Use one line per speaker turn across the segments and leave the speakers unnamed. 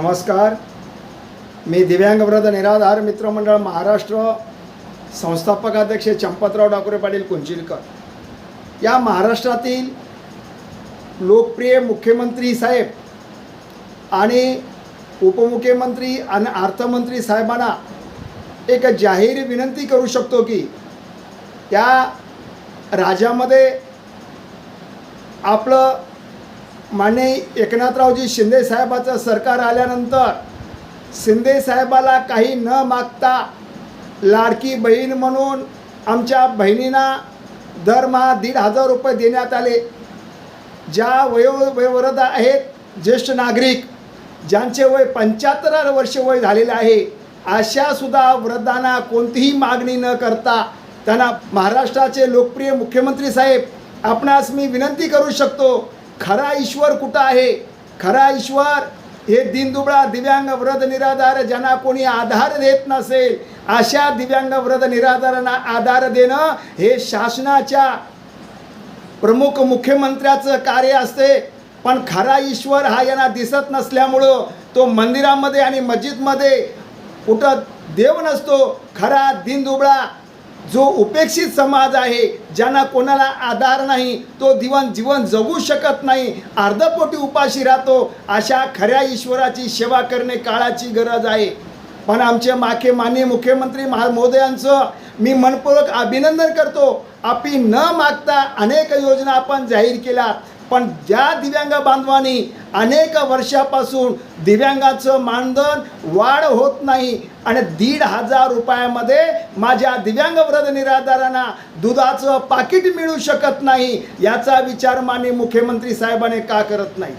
नमस्कार. मी दिव्यांग व्रत निराधार मित्रमंडळ महाराष्ट्र संस्थापक अध्यक्ष चंपतराव डाकुरे पाटील कुंचिलकर या महाराष्ट्रातील लोकप्रिय मुख्यमंत्री साहेब आणि उपमुख्यमंत्री आणि अर्थमंत्री साहेबांना एक जाहीर विनंती करू शकतो की त्या राज्यामध्ये आपलं माननीय एकनाथरावजी शिंदे साहेबाचं सरकार आल्यानंतर शिंदे साहेबाला काही न मागता लाडकी बहीण म्हणून आमच्या बहिणींना दरमहा दीड हजार रुपये देण्यात आले. ज्या वयो वयोवृद्ध आहेत ज्येष्ठ नागरिक ज्यांचे वय पंच्याहत्तर वर्ष वय झालेले आहे अशासुद्धा वृद्धांना कोणतीही मागणी न करता त्यांना महाराष्ट्राचे लोकप्रिय मुख्यमंत्री साहेब आपणास मी विनंती करू शकतो खरा ईश्वर कुठं आहे? खरा ईश्वर हे दिनदुबळा दिव्यांग व्रत निराधार ज्यांना कोणी आधार देत नसेल अशा दिव्यांग व्रत निराधारांना आधार देणं हे शासनाच्या प्रमुख मुख्यमंत्र्याचं कार्य असते. पण खरा ईश्वर हा यांना दिसत नसल्यामुळं तो मंदिरामध्ये आणि मस्जिदमध्ये कुठं देव नसतो. खरा दिनदुबळा जो उपेक्षित समाज आहे ज्यांना कोणाला आधार नाही तो दिवन जीवन जगू शकत नाही अर्धपोटी उपाशी राहतो अशा खऱ्या ईश्वराची सेवा करणे काळाची गरज आहे. पण आमचे माखे माननीय मुख्यमंत्री महा महोदयांचं मी मनपूर्वक अभिनंदन करतो. आपी न मागता अनेक योजना आपण जाहीर केल्या. पण ज्या दिव्यांग बांधवांनी अनेक वर्षापासून दिव्यांगाचं मानधन वाढ होत नाही आणि दीड हजार रुपयामध्ये माझ्या दिव्यांग वृद्ध निराधारांना दुधाचं पाकिट मिळू शकत नाही याचा विचार माने मुख्यमंत्री साहेबाने का करत नाही?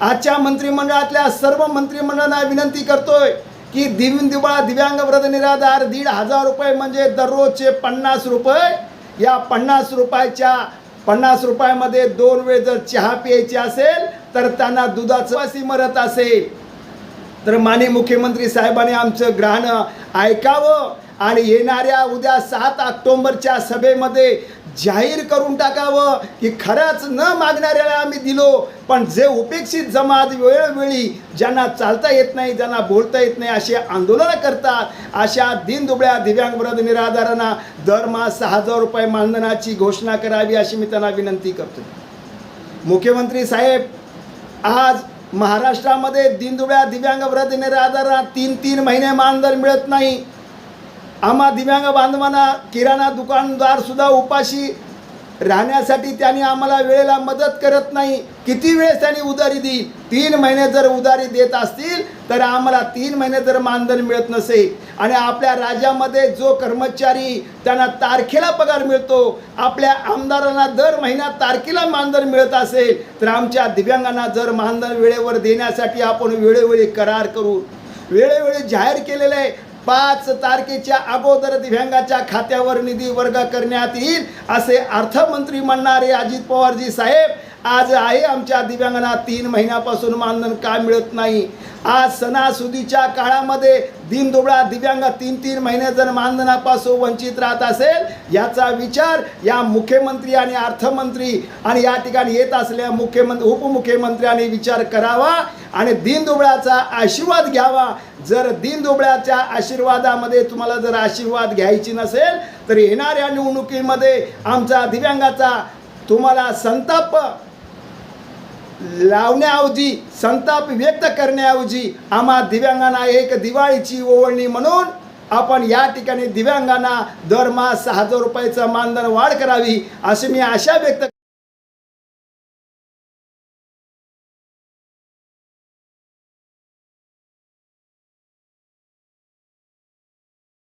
आजच्या मंत्रिमंडळातल्या सर्व मंत्रिमंडळांना विनंती करतोय की दिव दिवा दिव्यांग वृद्ध निराधार दीड हजार रुपये म्हणजे दररोजचे पन्नास रुपये. या पन्नास रुपयाच्या पन्नास रुपयामध्ये दोन वेळ जर चहा प्यायची असेल तर त्यांना दुधाचं वासी मरत असेल. तर माने मुख्यमंत्री साहेबांनी आमचं ग्रहण ऐकावं आणि येणाऱ्या उद्या सात ऑक्टोंबरच्या सभेमध्ये जाहीर करून टाकावं की खरंच न मागणाऱ्याला आम्ही दिलो पण जे उपेक्षित जमात वेळोवेळी ज्यांना चालता येत नाही ज्यांना बोलता येत नाही असे आंदोलनं करतात अशा दिनदुबळ्या दिव्यांग वृद्ध निराधारांना दरमहा सहा हजार रुपये मानधनाची घोषणा करावी अशी मी त्यांना विनंती करतो. मुख्यमंत्री साहेब आज महाराष्ट्रामध्ये दिनदुब्या दिव्यांग व्रत निराधारा तीन तीन महिने मानधन मिळत नाही. आम्हा दिव्यांग बांधवांना किराणा दुकानदारसुद्धा उपाशी राहण्यासाठी त्यांनी आम्हाला वेळेला मदत करत नाही. किती वेळेस त्यांनी उधारी देईल तीन महिने जर उधारी देत असतील तर आम्हाला तीन महिने जर मानधन मिळत नसे. आणि आपल्या राज्यामध्ये जो कर्मचारी त्यांना तारखेला पगार मिळतो आपल्या आमदारांना दर महिन्यात तारखेला मानधन मिळत असेल तर आमच्या दिव्यांगांना जर मानधन वेळेवर देण्यासाठी आपण वेळोवेळी करार करू. वेळोवेळी जाहीर केलेलं आहे पाच तारखेच्या अगोदर दिव्यांगाच्या खात्यावर निधी वर्ग करण्यात येईल असे अर्थमंत्री म्हणणारे अजित पवारजी साहेब. आज आहे आमच्या दिव्यांगांना तीन महिन्यापासून मानधन का मिळत नाही? आज सणासुदीच्या काळामध्ये दिनदुबळा दिव्यांग तीन तीन महिने जर मानधनापासून वंचित राहत असेल याचा विचार या मुख्यमंत्री आणि अर्थमंत्री आणि या ठिकाणी येत असलेल्या मुख्यमंत्री उपमुख्यमंत्र्यांनी विचार करावा आणि दिनदुबळ्याचा आशीर्वाद घ्यावा. जर दिनदुबळ्याच्या आशीर्वादामध्ये तुम्हाला जर आशीर्वाद घ्यायची नसेल तर येणाऱ्या निवडणुकीमध्ये आमचा दिव्यांगाचा तुम्हाला संताप लावण्याऐवजी संताप व्यक्त करण्याऐवजी आम्हा दिव्यांगांना एक दिवाळीची ओवळणी म्हणून आपण या ठिकाणी दिव्यांगांना दरमहा सहा हजार रुपयाचं मानधन वाढ करावी अशी मी आशा व्यक्त